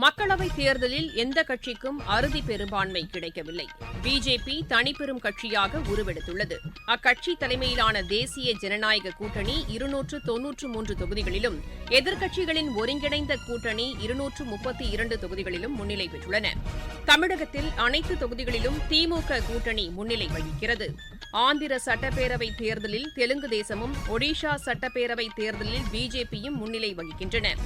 மக்களவைத் தேர்தலில் எந்த கட்சிக்கும் அறுதி பெரும்பான்மை கிடைக்கவில்லை. பிஜேபி தனிப்பெரும் கட்சியாக உருவெடுத்துள்ளது. அக்கட்சி தலைமையிலான தேசிய ஜனநாயக கூட்டணி இருநூற்று தொன்னூற்று மூன்று தொகுதிகளிலும் எதிர்க்கட்சிகளின் ஒருங்கிணைந்த கூட்டணி இருநூற்று முப்பத்தி இரண்டு தொகுதிகளிலும் முன்னிலை பெற்றுள்ளன. தமிழகத்தில் அனைத்து தொகுதிகளிலும் திமுக கூட்டணி முன்னிலை வகிக்கிறது. ஆந்திர சட்டப்பேரவைத் தேர்தலில் தெலுங்கு தேசமும் ஒடிஷா சட்டப்பேரவைத் தேர்தலில் பிஜேபியும் முன்னிலை வகிக்கின்றன.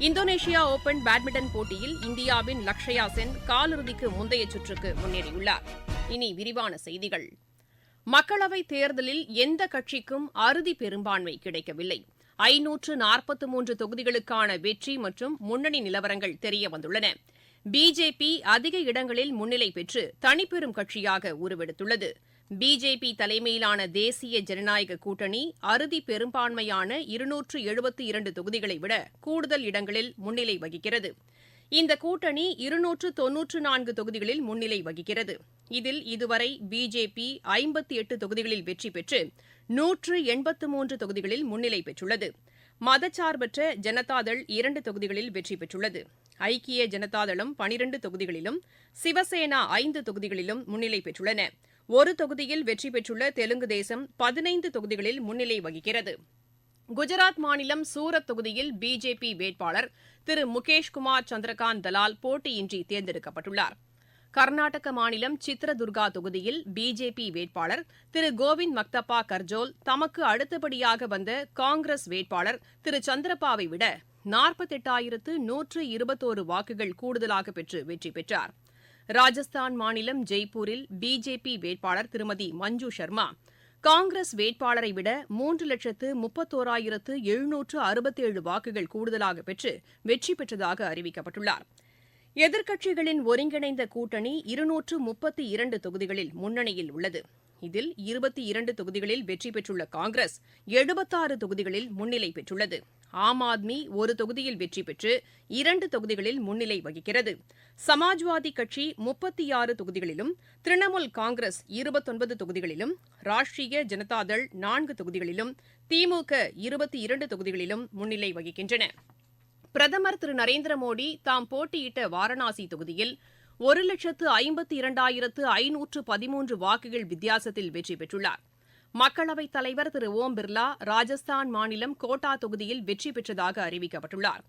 இந்தோனேஷியா ஓபன் பேட்மிண்டன் போட்டியில் இந்தியாவின் லக்ஷயா சென் காலிறுதிக்கு முந்தைய சுற்றுக்கு முன்னேறியுள்ளார். இனி விரிவான செய்திகள். மக்களவைத் தேர்தலில் எந்த கட்சிக்கும் அறுதி பெரும்பான்மை கிடைக்கவில்லை. ஐநூற்று நாற்பத்து மூன்று தொகுதிகளுக்கான வெற்றி மற்றும் முன்னணி நிலவரங்கள் தெரியவந்துள்ளன பிஜேபி அதிக இடங்களில் முன்னிலை பெற்று தனிப்பெரும் கட்சியாக உருவெடுத்துள்ளது. பிஜேபி தலைமையிலான தேசிய ஜனநாயக கூட்டணி அறுதி பெரும்பான்மையான இருநூற்று எழுபத்து இரண்டு தொகுதிகளை விட கூடுதல் இடங்களில் முன்னிலை வகிக்கிறது. இந்த கூட்டணி இருநூற்று தொன்னூற்று நான்கு தொகுதிகளில் முன்னிலை வகிக்கிறது. இதில் இதுவரை பிஜேபி ஐம்பத்தி எட்டு தொகுதிகளில் வெற்றி பெற்று நூற்று எண்பத்து மூன்று தொகுதிகளில் முன்னிலை பெற்றுள்ளது. மதச்சார்பற்ற ஜனதாதள் இரண்டு தொகுதிகளில் வெற்றி பெற்றுள்ளது. ஐக்கிய ஜனதாதளம் பனிரண்டு தொகுதிகளிலும் சிவசேனா ஐந்து தொகுதிகளிலும் முன்னிலை பெற்றுள்ளன. ஒரு தொகுதியில் வெற்றி பெற்றுள்ள தெலுங்கு தேசம் பதினைந்து தொகுதிகளில் முன்னிலை வகிக்கிறது. குஜராத் மாநிலம் சூரத் தொகுதியில் பிஜேபி வேட்பாளர் திரு முகேஷ்குமார் சந்திரகாந்த் தலால் போட்டியின்றி தேர்ந்தெடுக்கப்பட்டுள்ளார். கர்நாடக மாநிலம் சித்ரதுர்கா தொகுதியில் பிஜேபி வேட்பாளர் திரு கோவிந்த் மக்தப்பா கர்ஜோல் தமக்கு அடுத்தபடியாக வந்த காங்கிரஸ் வேட்பாளர் திரு சந்திரப்பாவை விட நாற்பத்தெட்டாயிரத்து நூற்று இருபத்தோரு வாக்குகள் கூடுதலாக பெற்று வெற்றி பெற்றார். ராஜஸ்தான் மாநிலம் ஜெய்ப்பூரில் பிஜேபி வேட்பாளர் திருமதி மஞ்சு சர்மா காங்கிரஸ் வேட்பாளரை விட மூன்று லட்சத்து முப்பத்தோராயிரத்து எழுநூற்று அறுபத்தேழு வாக்குகள் கூடுதலாக பெற்று வெற்றி பெற்றதாக அறிவிக்கப்பட்டுள்ளார். எதிர்க்கட்சிகளின் ஒருங்கிணைந்த கூட்டணி இருநூற்று முப்பத்தி இரண்டு தொகுதிகளில் முன்னணியில் உள்ளது. இதில் இருபத்தி இரண்டு தொகுதிகளில் வெற்றி பெற்றுள்ள காங்கிரஸ் எழுபத்தாறு தொகுதிகளில் முன்னிலை பெற்றுள்ளது. ஆம் ஆத்மி ஒரு தொகுதியில் வெற்றி பெற்று இரண்டு தொகுதிகளில் முன்னிலை வகிக்கிறது. சமாஜ்வாதி கட்சி முப்பத்தி ஆறு தொகுதிகளிலும் திரிணாமுல் காங்கிரஸ் இருபத்தொன்பது தொகுதிகளிலும் ராஷ்டிரிய ஜனதாதள் நான்கு தொகுதிகளிலும் திமுக இருபத்தி இரண்டு தொகுதிகளிலும் முன்னிலை வகிக்கின்றன. பிரதமர் திரு நரேந்திர மோடி தாம் போட்டியிட்ட வாரணாசி தொகுதியில் ஒரு லட்சத்து ஐம்பத்தி இரண்டாயிரத்து ஐநூற்று பதிமூன்று வாக்குகள் வித்தியாசத்தில் வெற்றி பெற்றுள்ளார். மக்களவைத் தலைவர் திரு ஓம் பிர்லா ராஜஸ்தான் மாநிலம் கோட்டா தொகுதியில் வெற்றி பெற்றதாக அறிவிக்கப்பட்டுள்ளார்.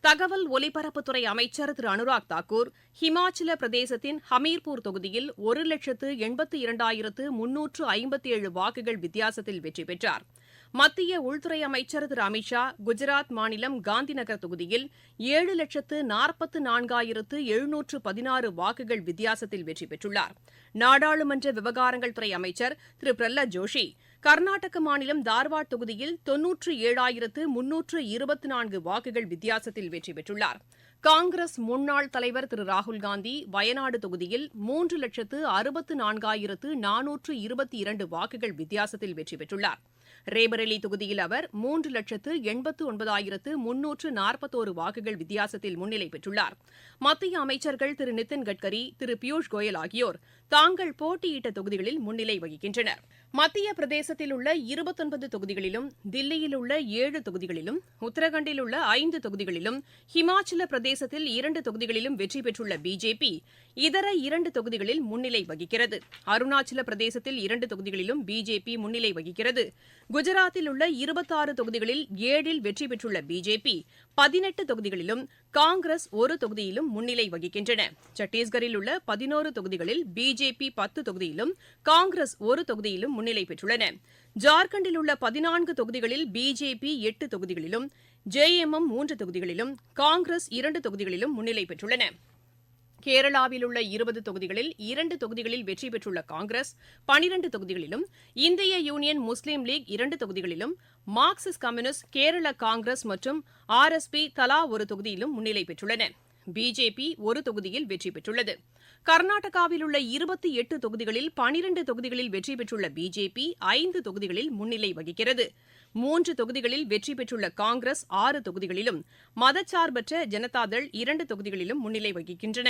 தகவல் ஒலிபரப்புத்துறை அமைச்சர் திரு அனுராக் தாக்கூர் ஹிமாச்சல பிரதேசத்தின் ஹமீர்பூர் தொகுதியில் ஒரு லட்சத்து எண்பத்தி இரண்டாயிரத்து முன்னூற்று ஐம்பத்தி ஏழு வாக்குகள் வித்தியாசத்தில் வெற்றி பெற்றார். மத்திய உள்துறை அமைச்சர் திரு அமித் ஷா குஜராத் மாநிலம் காந்திநகர் தொகுதியில் ஏழு லட்சத்து நாற்பத்து நான்காயிரத்து எழுநூற்று பதினாறு வாக்குகள் வித்தியாசத்தில் வெற்றி பெற்றுள்ளார். நாடாளுமன்ற விவகாரங்கள் துறை அமைச்சர் திரு பிரஹ்லாத் ஜோஷி கர்நாடக மாநிலம் தார்வாட் தொகுதியில் தொன்னூற்று ஏழாயிரத்து முன்னூற்று இருபத்தி நான்கு வாக்குகள் வித்தியாசத்தில் வெற்றி பெற்றுள்ளார். காங்கிரஸ் முன்னாள் தலைவர் திரு ராகுல்காந்தி வயநாடு தொகுதியில் மூன்று லட்சத்து அறுபத்து நான்காயிரத்து நானூற்று இருபத்தி இரண்டு வாக்குகள் வித்தியாசத்தில் வெற்றி பெற்றுள்ளார். ரேபரேலி தொகுதியில் அவர் மூன்று லட்சத்து எண்பத்து ஒன்பதாயிரத்து முன்னூற்று நாற்பத்தோரு வாக்குகள் வித்தியாசத்தில் முன்னிலை பெற்றுள்ளார். மத்திய அமைச்சர்கள் திரு நிதின் கட்கரி திரு பியூஷ் கோயல் ஆகியோர் தாங்கள் போட்டியிட்ட தொகுதிகளில் முன்னிலை வகிக்கின்றனர். மத்திய பிரதேசத்தில் உள்ள இருபத்தொன்பது தொகுதிகளிலும் தில்லியில் உள்ள ஏழு தொகுதிகளிலும் உத்தரகண்டில் உள்ள ஐந்து தொகுதிகளிலும் ஹிமாச்சல பிரதேசத்தில் இரண்டு தொகுதிகளிலும் வெற்றி பெற்றுள்ள பிஜேபி இதர இரண்டு தொகுதிகளில் முன்னிலை வகிக்கிறது. அருணாச்சல பிரதேசத்தில் இரண்டு தொகுதிகளிலும் பிஜேபி முன்னிலை வகிக்கிறது. குஜராத்தில் உள்ள இருபத்தாறு தொகுதிகளில் ஏழில் வெற்றி பெற்றுள்ள பிஜேபி பதினெட்டு தொகுதிகளிலும் காங்கிரஸ் ஒரு தொகுதியிலும் முன்னிலை வகிக்கின்றன. சத்தீஸ்கரில் உள்ள பதினோரு தொகுதிகளில் பிஜேபி பத்து தொகுதியிலும் காங்கிரஸ் ஒரு தொகுதியிலும் முன்னிலை பெற்றுள்ளன. ஜார்க்கண்டில் உள்ள பதினான்கு தொகுதிகளில் பிஜேபி எட்டு தொகுதிகளிலும் ஜேஎம்எம் மூன்று தொகுதிகளிலும் காங்கிரஸ் இரண்டு தொகுதிகளிலும் முன்னிலை பெற்றுள்ளன. கேரளாவில் உள்ள இருபது தொகுதிகளில் இரண்டு தொகுதிகளில் வெற்றி பெற்றுள்ள காங்கிரஸ் பனிரண்டு தொகுதிகளிலும் இந்திய யூனியன் முஸ்லீம் லீக் இரண்டு தொகுதிகளிலும் மார்க்சிஸ்ட் கம்யூனிஸ்ட் கேரள காங்கிரஸ் மற்றும் ஆர் தலா ஒரு தொகுதியிலும் முன்னிலை பெற்றுள்ளன. பிஜேபி ஒரு தொகுதியில் வெற்றி பெற்றுள்ளது. கர்நாடகாவில் உள்ள இருபத்தி எட்டு தொகுதிகளில் பனிரண்டு தொகுதிகளில் வெற்றி பெற்றுள்ள பிஜேபி ஐந்து தொகுதிகளில் முன்னிலை வகிக்கிறது. மூன்று தொகுதிகளில் வெற்றி பெற்றுள்ள காங்கிரஸ் ஆறு தொகுதிகளிலும் மதச்சார்பற்ற ஜனதாதள் இரண்டு தொகுதிகளிலும் முன்னிலை வகிக்கின்றன.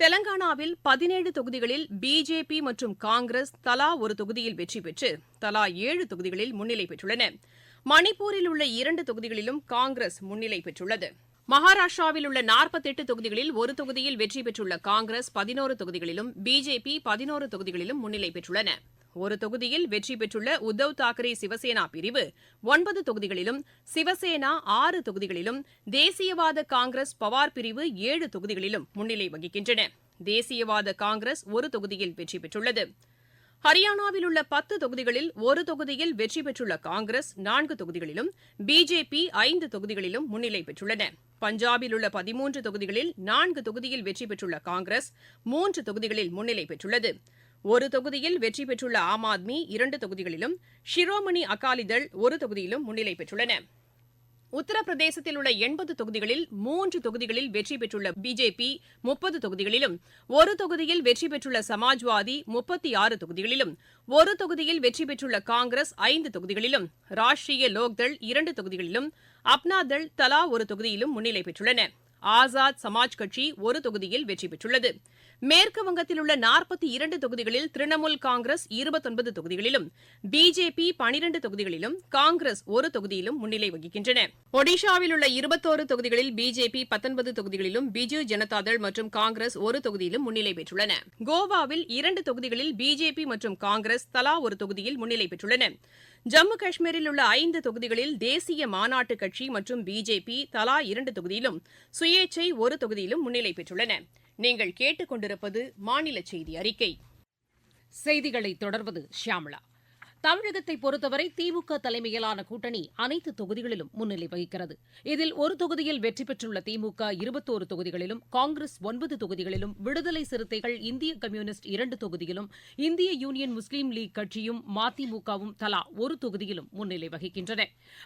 தெலங்கானாவில் பதினேழு தொகுதிகளில் பிஜேபி மற்றும் காங்கிரஸ் தலா ஒரு தொகுதியில் வெற்றி பெற்று தலா ஏழு தொகுதிகளில் முன்னிலை பெற்றுள்ளன. மணிப்பூரில் உள்ள இரண்டு தொகுதிகளிலும் காங்கிரஸ் முன்னிலை பெற்றுள்ளது. மகாராஷ்டிராவில் உள்ள நாற்பத்தெட்டு தொகுதிகளில் ஒரு தொகுதியில் வெற்றி பெற்றுள்ள காங்கிரஸ் பதினோரு தொகுதிகளிலும் பிஜேபி பதினோரு தொகுதிகளிலும் முன்னிலை பெற்றுள்ளன. ஒரு தொகுதியில் வெற்றி பெற்றுள்ள உத்தவ் தாக்கரே சிவசேனா பிரிவு ஒன்பது தொகுதிகளிலும் சிவசேனா ஆறு தொகுதிகளிலும் தேசியவாத காங்கிரஸ் பவார் பிரிவு ஏழு தொகுதிகளிலும் முன்னிலை வகிக்கின்றன. தேசியவாத காங்கிரஸ் ஒரு தொகுதியில் வெற்றி பெற்றுள்ளது. ஹரியானாவில் உள்ள பத்து தொகுதிகளில் ஒரு தொகுதியில் வெற்றி பெற்றுள்ள காங்கிரஸ் நான்கு தொகுதிகளிலும் பிஜேபி ஐந்து தொகுதிகளிலும் முன்னிலை பெற்றுள்ளன. பஞ்சாபில் உள்ள பதிமூன்று தொகுதிகளில் நான்கு தொகுதியில் வெற்றி பெற்றுள்ள காங்கிரஸ் மூன்று தொகுதிகளில் முன்னிலை பெற்றுள்ளது. ஒரு தொகுதியில் வெற்றி பெற்றுள்ள ஆம் ஆத்மி இரண்டு தொகுதிகளிலும் ஷிரோமணி அகாலிதள் ஒரு தொகுதியிலும் முன்னிலை பெற்றுள்ளன. உத்தரப்பிரதேசத்தில் உள்ள எண்பது தொகுதிகளில் மூன்று தொகுதிகளில் வெற்றி பெற்றுள்ள பிஜேபி முப்பது தொகுதிகளிலும் ஒரு தொகுதியில் வெற்றி பெற்றுள்ள சமாஜ்வாதி முப்பத்தி ஆறு தொகுதிகளிலும் ஒரு தொகுதியில் வெற்றி பெற்றுள்ள காங்கிரஸ் ஐந்து தொகுதிகளிலும் ராஷ்டிரிய லோக்தள் இரண்டு தொகுதிகளிலும் அப்னாதள் தலா ஒரு தொகுதியிலும் முன்னிலை பெற்றுள்ளன. ஆசாத் சமாஜ் கட்சி ஒரு தொகுதியில் வெற்றி பெற்றுள்ளது. மேற்கு வங்கத்தில் உள்ள நாற்பத்தி இரண்டு தொகுதிகளில் திரிணாமுல் காங்கிரஸ் இருபத்தொன்பது தொகுதிகளிலும் பிஜேபி பனிரண்டு தொகுதிகளிலும் காங்கிரஸ் ஒரு தொகுதியிலும் முன்னிலை வகிக்கின்றன. ஒடிஷாவில் உள்ள இருபத்தோரு தொகுதிகளில் பிஜேபி பத்தொன்பது தொகுதிகளிலும் பிஜு ஜனதாதள் மற்றும் காங்கிரஸ் ஒரு தொகுதியிலும் முன்னிலை பெற்றுள்ளன. கோவாவில் இரண்டு தொகுதிகளில் பிஜேபி மற்றும் காங்கிரஸ் தலா ஒரு தொகுதியில் முன்னிலை பெற்றுள்ளன. ஜம்மு காஷ்மீரில் உள்ள ஐந்து தொகுதிகளில் தேசிய மாநாட்டு கட்சி மற்றும் பிஜேபி தலா இரண்டு தொகுதியிலும் சுயேச்சை ஒரு தொகுதியிலும் முன்னிலை பெற்றுள்ளன. நீங்கள் கேட்டுக்கொண்டிருப்பது மாநில செய்தி அறிக்கை. செய்திகளை தொடர்வது ஷியாமளா தமிழகத்தை பொறுத்தவரை திமுக தலைமையிலான கூட்டணி அனைத்து தொகுதிகளிலும் முன்னிலை வகிக்கிறது. இதில் ஒரு தொகுதியில் வெற்றி பெற்றுள்ள திமுக இருபத்தோரு தொகுதிகளிலும் காங்கிரஸ் ஒன்பது தொகுதிகளிலும் விடுதலை சிறுத்தைகள் இந்திய கம்யூனிஸ்ட் இரண்டு தொகுதியிலும் இந்திய யூனியன் முஸ்லீம் லீக் கட்சியும் மதிமுகவும் தலா ஒரு தொகுதியிலும் முன்னிலை வகிக்கின்றன.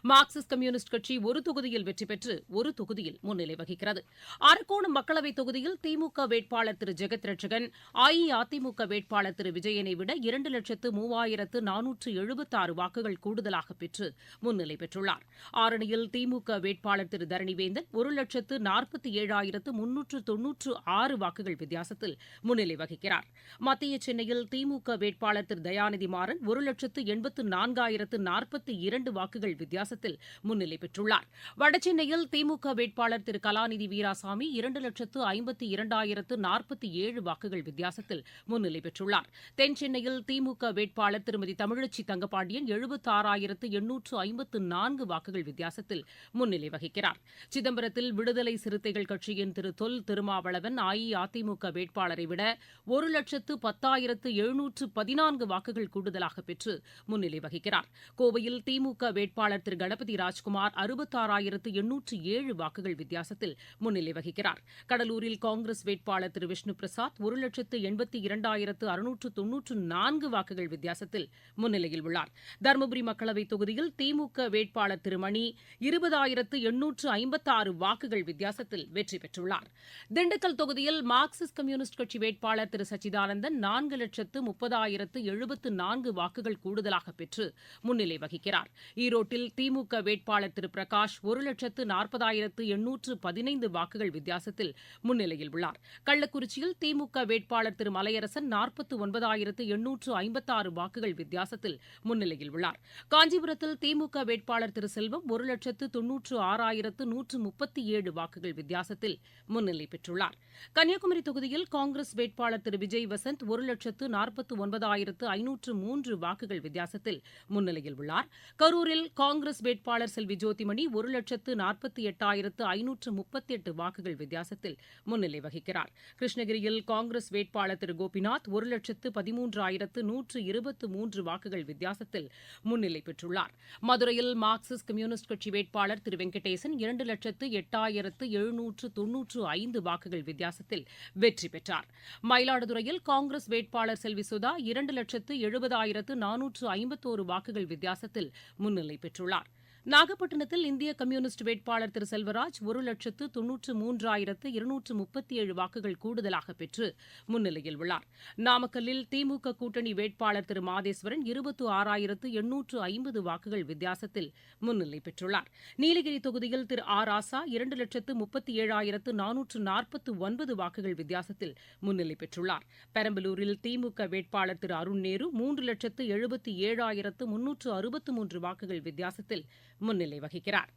மார்க்சிஸ்ட் கம்யூனிஸ்ட் கட்சி ஒரு தொகுதியில் வெற்றி பெற்று ஒரு தொகுதியில் முன்னிலை வகிக்கிறது. அரக்கோணம் மக்களவைத் தொகுதியில் திமுக வேட்பாளர் திரு ஜெகத் ரட்சகன் அஇஅதிமுக வேட்பாளர் திரு விஜயனை விட இரண்டு லட்சத்து மூவாயிரத்து நானூற்று நூற்று எழுபத்தாறு வாக்குகள் கூடுதலாக பெற்று முன்னிலை பெற்றுள்ளார். ஆரணியில் திமுக வேட்பாளர் திரு தரணிவேந்தன் ஒரு லட்சத்து நாற்பத்தி ஏழாயிரத்து முன்னூற்று தொன்னூற்று ஆறு வாக்குகள் வித்தியாசத்தில் முன்னிலை வகிக்கிறார். மத்திய சென்னையில் திமுக வேட்பாளர் திரு தயாநிதி மாறன் ஒரு லட்சத்து எண்பத்து நான்காயிரத்து நாற்பத்தி இரண்டு வாக்குகள் வித்தியாசத்தில் முன்னிலை பெற்றுள்ளார். வடசென்னையில் திமுக வேட்பாளர் திரு கலாநிதி வீராசாமி இரண்டு லட்சத்து ஐம்பத்தி இரண்டாயிரத்து நாற்பத்தி ஏழு வாக்குகள் வித்தியாசத்தில் முன்னிலை பெற்றுள்ளார். தென்சென்னையில் திமுக வேட்பாளர் திருமதி தமிழச்சி தங்கப்பாண்டியன் எழுபத்தாறாயிரத்து எண்ணூற்று ஐம்பத்து நான்கு வாக்குகள் வித்தியாசத்தில் முன்னிலை வகிக்கிறார். சிதம்பரத்தில் விடுதலை சிறுத்தைகள் கட்சியின் திரு தொல் திருமாவளவன் அஇஅதிமுக வேட்பாளரை விட ஒரு லட்சத்து பத்தாயிரத்து எழுநூற்று பதினான்கு வாக்குகள் கூடுதலாக பெற்று முன்னிலை வகிக்கிறார். கோவையில் திமுக வேட்பாளர் திரு கணபதி ராஜ்குமார் அறுபத்தாறாயிரத்து எண்ணூற்று ஏழு வாக்குகள் வித்தியாசத்தில் முன்னிலை வகிக்கிறார். கடலூரில் காங்கிரஸ் வேட்பாளர் திரு விஷ்ணு பிரசாத் ஒரு லட்சத்து எண்பத்தி இரண்டாயிரத்து அறுநூற்று தொன்னூற்று நான்கு வாக்குகள் வித்தியாசத்தில் முன்னிலை முன்னிலையில் உள்ளார். தருமபுரி மக்களவைத் தொகுதியில் திமுக வேட்பாளர் திரு மணி இருபதாயிரத்து எண்ணூற்று ஐம்பத்தாறு வாக்குகள் வித்தியாசத்தில் வெற்றி பெற்றுள்ளார். திண்டுக்கல் தொகுதியில் மார்க்சிஸ்ட் கம்யூனிஸ்ட் கட்சி வேட்பாளர் திரு சச்சிதானந்தன் நான்கு லட்சத்து முப்பதாயிரத்து எழுபத்து நான்கு வாக்குகள் கூடுதலாக பெற்று முன்னிலை வகிக்கிறார். ஈரோட்டில் திமுக வேட்பாளர் திரு பிரகாஷ் ஒரு லட்சத்து நாற்பதாயிரத்து எண்ணூற்று பதினைந்து வாக்குகள் வித்தியாசத்தில் முன்னிலையில் உள்ளார். கள்ளக்குறிச்சியில் திமுக வேட்பாளர் திரு மலையரசன் நாற்பத்து ஒன்பதாயிரத்து எண்ணூற்று ஐம்பத்தாறு வாக்குகள் வித்தியாசத்தில் முன்னிலையில் உள்ளார். காஞ்சிபுரத்தில் திமுக வேட்பாளர் திரு செல்வம் ஒரு லட்சத்து தொன்னூற்று ஆறாயிரத்து நூற்று முப்பத்தி ஏழு வாக்குகள் வித்தியாசத்தில் முன்னிலை பெற்றுள்ளார். கன்னியாகுமரி தொகுதியில் காங்கிரஸ் வேட்பாளர் திரு விஜய் வசந்த் ஒரு லட்சத்து நாற்பத்து ஒன்பதாயிரத்து ஐநூற்று மூன்று வாக்குகள் வித்தியாசத்தில் முன்னிலையில் உள்ளார். கரூரில் காங்கிரஸ் வேட்பாளர் செல்வி ஜோதிமணி ஒரு லட்சத்து நாற்பத்தி எட்டாயிரத்து ஐநூற்று முப்பத்தி எட்டு வாக்குகள் வித்தியாசத்தில் முன்னிலை வகிக்கிறார். கிருஷ்ணகிரியில் காங்கிரஸ் வேட்பாளர் திரு கோபிநாத் ஒரு லட்சத்து பதிமூன்றாயிரத்து நூற்று இருபத்து மூன்று வாக்குகள் வித்தியாசத்தில் முன்னிலை பெற்றுள்ளார். மதுரையில் மார்க்சிஸ்ட் கம்யூனிஸ்ட் கட்சி வேட்பாளர் திரு வெங்கடேசன் இரண்டு லட்சத்து எட்டாயிரத்து எழுநூற்று தொன்னூற்று ஐந்து வாக்குகள் வித்தியாசத்தில் வெற்றி பெற்றார். மயிலாடுதுறையில் காங்கிரஸ் வேட்பாளர் செல்வி சுதா இரண்டு லட்சத்து எழுபதாயிரத்து நானூற்று ஐம்பத்தோரு வாக்குகள் வித்தியாசத்தில் முன்னிலை பெற்றுள்ளார். நாகப்பட்டினத்தில் இந்திய கம்யூனிஸ்ட் வேட்பாளர் திரு செல்வராஜ் ஒரு லட்சத்து தொன்னூற்று மூன்றாயிரத்து இருநூற்று முப்பத்தி ஏழு வாக்குகள் கூடுதலாக பெற்று முன்னிலையில் உள்ளார். நாமக்கல்லில் திமுக கூட்டணி வேட்பாளர் திரு மாதேஸ்வரன் இருபத்து ஆறாயிரத்து எண்ணூற்று ஐம்பது வாக்குகள் வித்தியாசத்தில் முன்னிலை பெற்றுள்ளார். நீலகிரி தொகுதியில் திரு ஆர் ஆசா இரண்டு லட்சத்து முப்பத்தி ஏழாயிரத்து நானூற்று நாற்பத்து ஒன்பது வாக்குகள் வித்தியாசத்தில் முன்னிலை பெற்றுள்ளார். பெரம்பலூரில் திமுக வேட்பாளர் திரு அருண் நேரு மூன்று லட்சத்து எழுபத்தி ஏழாயிரத்து முன்னூற்று அறுபத்து மூன்று வாக்குகள் வித்தியாசத்தில் முன்னிலை வகிக்கிறார்.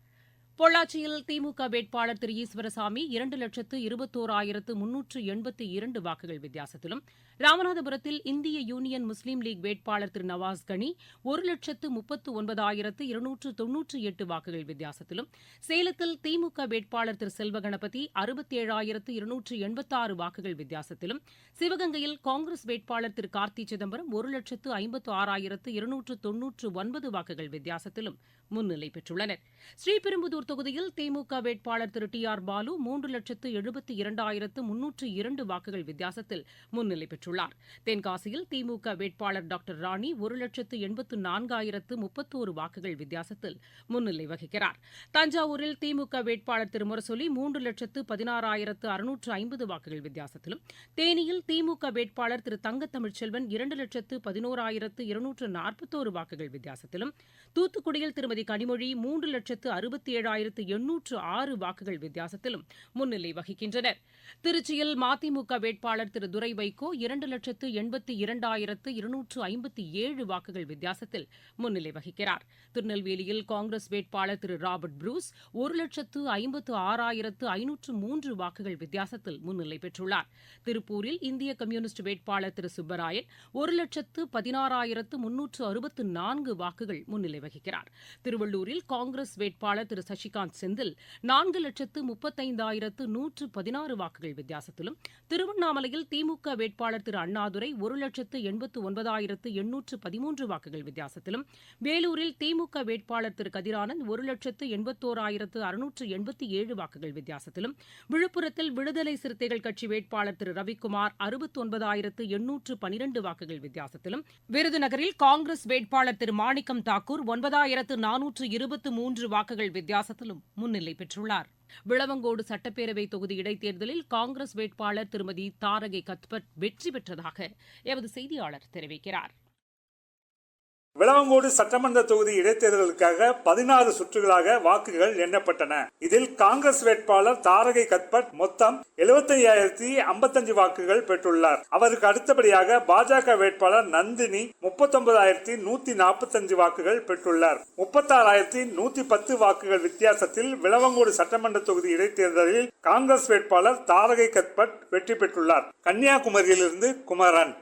பொள்ளாச்சியில் திமுக வேட்பாளர் திரு ஈஸ்வரசாமி இரண்டு லட்சத்து இருபத்தோராயிரத்து முன்னூற்று எண்பத்தி இரண்டு வாக்குகள் வித்தியாசத்திலும். ராமநாதபுரத்தில் இந்திய யூனியன் முஸ்லீம் லீக் வேட்பாளர் திரு நவாஸ் கனி ஒரு லட்சத்து முப்பத்து ஒன்பதாயிரத்து இருநூற்று தொன்னூற்று எட்டு வாக்குகள் வித்தியாசத்திலும். சேலத்தில் திமுக வேட்பாளர் திரு செல்வ கணபதி அறுபத்தேழாயிரத்து இருநூற்று எண்பத்தாறு வாக்குகள் வித்தியாசத்திலும். சிவகங்கையில் காங்கிரஸ் வேட்பாளர் திரு கார்த்தி சிதம்பரம் ஒரு லட்சத்து ஐம்பத்து ஆறாயிரத்து இருநூற்று தொன்னூற்று ஒன்பது வாக்குகள் வித்தியாசத்திலும் முன்னிலை பெற்றுள்ளனர். ஸ்ரீபெரும்புதூர் தொகுதியில் திமுக வேட்பாளர் திரு டி ஆர் பாலு மூன்று லட்சத்து எழுபத்தி இரண்டாயிரத்து முன்னூற்று இரண்டு வாக்குகள் வித்தியாசத்தில் முன்னிலை பெற்றுள்ளார். தென்காசியில் திமுக வேட்பாளர் டாக்டர் ராணி ஒரு லட்சத்து எண்பத்து நான்காயிரத்து முப்பத்தோரு வாக்குகள் வித்தியாசத்தில் முன்னிலை வகிக்கிறார். தஞ்சாவூரில் திமுக வேட்பாளர் திரு முரசொலி மூன்று லட்சத்து பதினாறாயிரத்து அறுநூற்று ஐம்பது வாக்குகள் வித்தியாசத்திலும் தேனியில் திமுக வேட்பாளர் திரு தங்க தமிழ்ச்செல்வன் இரண்டு லட்சத்து பதினோராயிரத்து இருநூற்று நாற்பத்தோரு வாக்குகள் வித்தியாசத்திலும் தூத்துக்குடியில் திருமதி கனிமொழி மூன்று லட்சத்து அறுபத்தி ஏழாயிரத்து எண்ணூற்று ஆறு வாக்குகள் வித்தியாசத்திலும் முன்னிலை வகிக்கின்றனர். திருச்சியில் மதிமுக வேட்பாளர் திரு துரை வைகோ இரண்டு லட்சத்து எண்பத்தி இரண்டாயிரத்து இருநூற்று ஐம்பத்தி ஏழு வாக்குகள் வித்தியாசத்தில் முன்னிலை வகிக்கிறார். திருநெல்வேலியில் காங்கிரஸ் வேட்பாளர் திரு ராபர்ட் ப்ரூஸ் ஒரு லட்சத்து ஐம்பத்து ஆறாயிரத்து ஐநூற்று மூன்று வாக்குகள் வித்தியாசத்தில் முன்னிலை பெற்றுள்ளார். திருப்பூரில் இந்திய கம்யூனிஸ்ட் வேட்பாளர் திரு சுப்பராயன் ஒரு லட்சத்து பதினாறாயிரத்து முன்னூற்று அறுபத்து நான்கு வாக்குகள் முன்னிலை வகிக்கிறார். திருவள்ளூரில் காங்கிரஸ் வேட்பாளர் திரு சசி சசிகாந்த் செந்தில் நான்கு லட்சத்து முப்பத்தைந்தாயிரத்து நூற்று பதினாறு வாக்குகள் வித்தியாசத்திலும் திருவண்ணாமலையில் திமுக வேட்பாளர் திரு அண்ணாதுரை ஒரு லட்சத்து எண்பத்து ஒன்பதாயிரத்து எண்ணூற்று பதிமூன்று வாக்குகள் வித்தியாசத்திலும் வேலூரில் திமுக வேட்பாளர் திரு கதிரானந்த் ஒரு லட்சத்து எண்பத்தோராயிரத்து அறுநூற்று எண்பத்தி ஏழு வாக்குகள் வித்தியாசத்திலும் விழுப்புரத்தில் விடுதலை சிறுத்தைகள் கட்சி வேட்பாளர் திரு ரவிக்குமார் அறுபத்தி ஒன்பதாயிரத்து எண்ணூற்று பனிரண்டு வாக்குகள் வித்தியாசத்திலும் விருதுநகரில் காங்கிரஸ் வேட்பாளர் திரு மாணிக்கம் தாக்கூர் ஒன்பதாயிரத்து நானூற்று இருபத்து மூன்று வாக்குகள் வித்தியாசத்திலும் முன்னிலை பெற்றுள்ளார். விளவங்கோடு சட்டப்பேரவை தொகுதி இடைத்தேர்தலில் காங்கிரஸ் வேட்பாளர் திருமதி தாரகை கத்பட் வெற்றி பெற்றதாக எமது செய்தியாளர் தெரிவிக்கிறார். விளவங்கோடு சட்டமன்ற தொகுதி இடைத்தேர்தலுக்காக பதினாறு சுற்றுகளாக வாக்குகள் எண்ணப்பட்டன. இதில் காங்கிரஸ் வேட்பாளர் தாரகை கத்பட் மொத்தம் எழுபத்தையாயிரத்தி ஐம்பத்தஞ்சு வாக்குகள் பெற்றுள்ளார். அவருக்கு அடுத்தபடியாக பாஜக வேட்பாளர் நந்தினி முப்பத்தொன்பதாயிரத்தி நூத்தி நாற்பத்தஞ்சு வாக்குகள் பெற்றுள்ளார். முப்பத்தாறாயிரத்தி நூத்தி பத்து வாக்குகள் வித்தியாசத்தில் விளவங்கோடு சட்டமன்ற தொகுதி இடைத்தேர்தலில் காங்கிரஸ் வேட்பாளர் தாரகை கத்பட் வெற்றி பெற்றுள்ளார். கன்னியாகுமரியிலிருந்து குமரன்.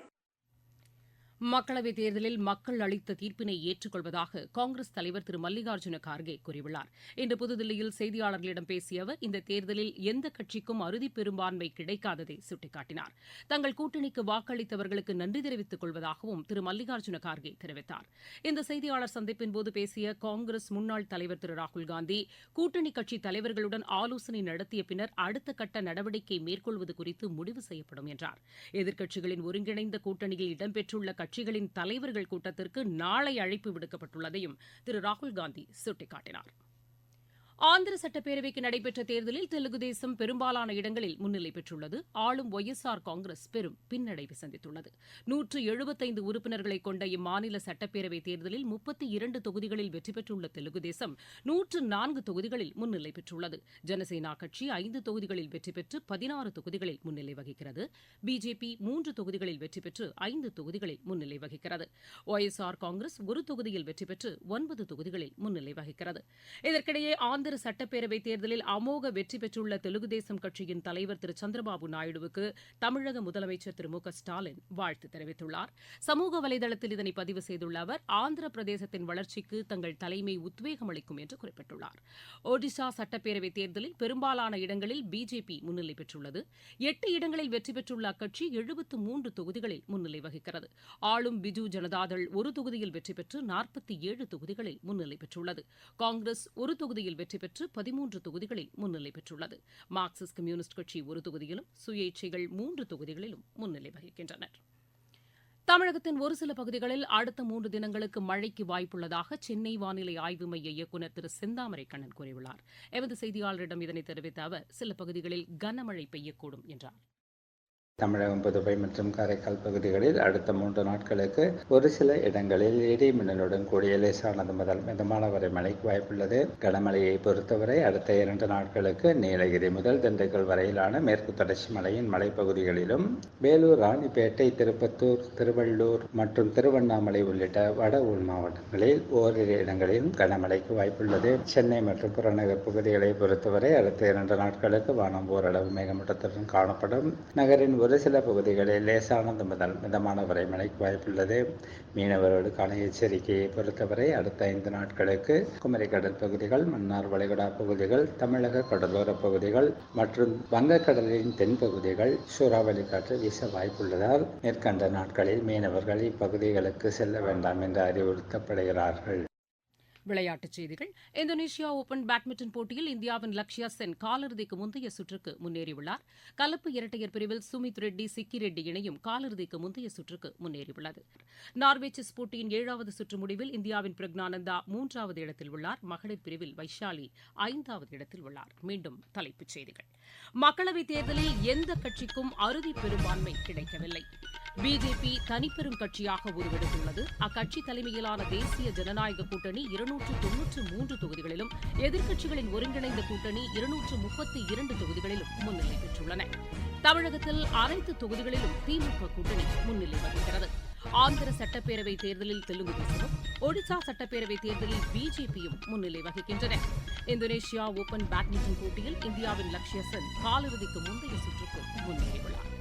மக்களவைத் தேர்தலில் மக்கள் அளித்த தீர்ப்பினை ஏற்றுக்கொள்வதாக காங்கிரஸ் தலைவர் திரு. மல்லிகார்ஜுன கார்கே கூறியுள்ளார். இன்று புதுதில்லியில் செய்தியாளர்களிடம் பேசிய அவர் இந்த தேர்தலில் எந்த கட்சிக்கும் அறுதி பெரும்பான்மை கிடைக்காததை சுட்டிக்காட்டினார். தங்கள் கூட்டணிக்கு வாக்களித்தவர்களுக்கு நன்றி தெரிவித்துக் கொள்வதாகவும் திரு. மல்லிகார்ஜுன கார்கே தெரிவித்தார். இந்த செய்தியாளர் சந்திப்பின்போது பேசிய காங்கிரஸ் முன்னாள் தலைவர் திரு. ராகுல்காந்தி கூட்டணி கட்சி தலைவர்களுடன் ஆலோசனை நடத்திய பின்னர் அடுத்த கட்ட நடவடிக்கை மேற்கொள்வது குறித்து முடிவு செய்யப்படும் என்றார். எதிர்க்கட்சிகளின் ஒருங்கிணைந்த கூட்டணியில் இடம்பெற்றுள்ள கட்சிகளின் தலைவர்கள் கூட்டத்திற்கு நாளை அழைப்பு விடுக்கப்பட்டுள்ளதையும் திரு ராகுல்காந்தி சுட்டிக்காட்டினாா் ஆந்திர சட்டப்பேரவைக்கு நடைபெற்ற தேர்தலில் தெலுங்கு தேசம் பெரும்பாலான இடங்களில் முன்னிலை பெற்றுள்ளது. ஆளும் ஒய் எஸ் ஆர் காங்கிரஸ் பெரும் பின்னடைவை சந்தித்துள்ளது. நூற்று எழுபத்தைந்து உறுப்பினர்களை கொண்ட இம்மாநில சட்டப்பேரவை தேர்தலில் முப்பத்தி இரண்டு தொகுதிகளில் வெற்றி பெற்றுள்ள தெலுங்கு தேசம் நூற்று நான்கு தொகுதிகளில் முன்னிலை பெற்றுள்ளது. ஜனசேனா கட்சி ஐந்து தொகுதிகளில் வெற்றி பெற்று பதினாறு தொகுதிகளில் முன்னிலை வகிக்கிறது. பிஜேபி மூன்று தொகுதிகளில் வெற்றி பெற்று ஐந்து தொகுதிகளில் முன்னிலை வகிக்கிறது. ஒய் எஸ் ஆர் காங்கிரஸ் ஒரு தொகுதியில் வெற்றி பெற்று ஒன்பது தொகுதிகளில் முன்னிலை வகிக்கிறது. இதற்கிடையே ஆந்திர சட்டப்பேரவை தேர்தலில் அமோக வெற்றி பெற்றுள்ள தெலுங்கு தேசம் கட்சியின் தலைவர் திரு. சந்திரபாபு நாயுடுவுக்கு தமிழக முதலமைச்சர் திரு. மு. க. ஸ்டாலின் வாழ்த்து தெரிவித்துள்ளார். சமூக வலைதளத்தில் இதனை பதிவு செய்துள்ள அவர் ஆந்திர பிரதேசத்தின் வளர்ச்சிக்கு தங்கள் தலைமை உத்வேகம் அளிக்கும் என்று குறிப்பிட்டுள்ளார். ஒடிஷா சட்டப்பேரவைத் தேர்தலில் பெரும்பாலான இடங்களில் பிஜேபி முன்னிலை பெற்றுள்ளது. எட்டு இடங்களில் வெற்றி பெற்றுள்ள அக்கட்சி எழுபத்து மூன்று தொகுதிகளில் முன்னிலை வகிக்கிறது. ஆளும் பிஜு ஜனதாதள் ஒரு தொகுதியில் வெற்றி பெற்று நாற்பத்தி ஏழு தொகுதிகளில் முன்னிலை பெற்றுள்ளது. காங்கிரஸ் ஒரு தொகுதியில் வெற்றி பெற்று பதிமூன்று தொகுதிகளில் முன்னிலை பெற்றுள்ளது. மார்க்சிஸ்ட் கம்யூனிஸ்ட் கட்சி ஒரு தொகுதியிலும் சுயேட்சைகள் மூன்று தொகுதிகளிலும் முன்னிலை வகிக்கின்றனர். தமிழகத்தின் ஒரு சில பகுதிகளில் அடுத்த மூன்று தினங்களுக்கு மழைக்கு வாய்ப்புள்ளதாக சென்னை வானிலை ஆய்வு மைய இயக்குநர் திரு செந்தாமரை கண்ணன் கூறியுள்ளார். எமது செய்தியாளரிடம் இதனை தெரிவித்த அவர் சில பகுதிகளில் கனமழை பெய்யக்கூடும் என்றார். தமிழகம் புதுவை மற்றும் காரைக்கால் பகுதிகளில் அடுத்த மூன்று நாட்களுக்கு ஒரு சில இடங்களில் இடி மின்னலுடன் கூடிய லேசானது முதல் மிதமான வரை மழைக்கு வாய்ப்புள்ளது. கனமழையை பொறுத்தவரை அடுத்த இரண்டு நாட்களுக்கு நீலகிரி முதல் திண்டுக்கல் வரையிலான மேற்கு தொடர்ச்சி மலையின் மலைப்பகுதிகளிலும் வேலூர் ராணிப்பேட்டை திருப்பத்தூர் திருவள்ளூர் மற்றும் திருவண்ணாமலை உள்ளிட்ட வட உள் மாவட்டங்களில் ஓரிரு இடங்களிலும் கனமழைக்கு வாய்ப்புள்ளது. சென்னை மற்றும் புறநகர் பகுதிகளை பொறுத்தவரை அடுத்த இரண்டு நாட்களுக்கு வானம் ஓரளவு மேகமூட்டத்துடன் காணப்படும். நகரின் ஒரு சில பகுதிகளில் லேசானது முதல் மிதமான வரை மழைக்கு வாய்ப்புள்ளது மீனவர்களுக்கான எச்சரிக்கையை பொறுத்தவரை அடுத்த ஐந்து நாட்களுக்கு குமரி கடல் பகுதிகள் மன்னார் வளைகுடா பகுதிகள் தமிழக கடலோர பகுதிகள் மற்றும் வங்கக்கடலின் தென்பகுதிகள் சூறாவளி காற்று வீச வாய்ப்புள்ளதால் மேற்கண்ட நாட்களில் மீனவர்கள் இப்பகுதிகளுக்கு செல்ல வேண்டாம் என்று அறிவுறுத்தப்படுகிறார்கள். விளையாட்டுச் செய்திகள். இந்தோனேஷியா ஓபன் பேட்மிண்டன் போட்டியில் இந்தியாவின் லக்ஷ்யா சென் காலிறுதிக்கு முந்தைய சுற்றுக்கு முன்னேறியுள்ளார். கலப்பு இரட்டையர் பிரிவில் சுமித் ரெட்டி சிக்கி ரெட்டி இணையும் காலிறுதிக்கு முந்தைய சுற்றுக்கு முன்னேறியுள்ளது. நார்வே செஸ் போட்டியின் ஏழாவது சுற்று முடிவில் இந்தியாவின் பிரக்னானந்தா மூன்றாவது இடத்தில் உள்ளார். மகளிர் பிரிவில் வைஷாலி ஐந்தாவது இடத்தில் உள்ளார். மீண்டும் தலைப்புச் செய்திகள். மக்களவைத் தேர்தலில் எந்த கட்சிக்கும் அறுதி பெரும்பான்மை கிடைக்கவில்லை. பிஜேபி தனிப்பெரும் கட்சியாக உருவெடுத்துள்ளது. அக்கட்சி தலைமையிலான தேசிய ஜனநாயக கூட்டணி இருநூற்று தொன்னூற்று மூன்று தொகுதிகளிலும் எதிர்க்கட்சிகளின் ஒருங்கிணைந்த கூட்டணி இருநூற்று முப்பத்தி இரண்டு தொகுதிகளிலும் முன்னிலை பெற்றுள்ளன. தமிழகத்தில் அனைத்து தொகுதிகளிலும் திமுக கூட்டணி முன்னிலை வகிக்கிறது. ஆந்திர சட்டப்பேரவை தேர்தலில் தெலுங்கு தேசமும் ஒடிசா சட்டப்பேரவை தேர்தலில் பிஜேபியும் முன்னிலை வகிக்கின்றன. இந்தோனேஷியா ஓபன் பேட்மிண்டன் போட்டியில் இந்தியாவின் லக்ஷ்ய சென் காலிறுதிக்கு முந்தைய சுற்றுக்கு முன்னேறியுள்ளார்.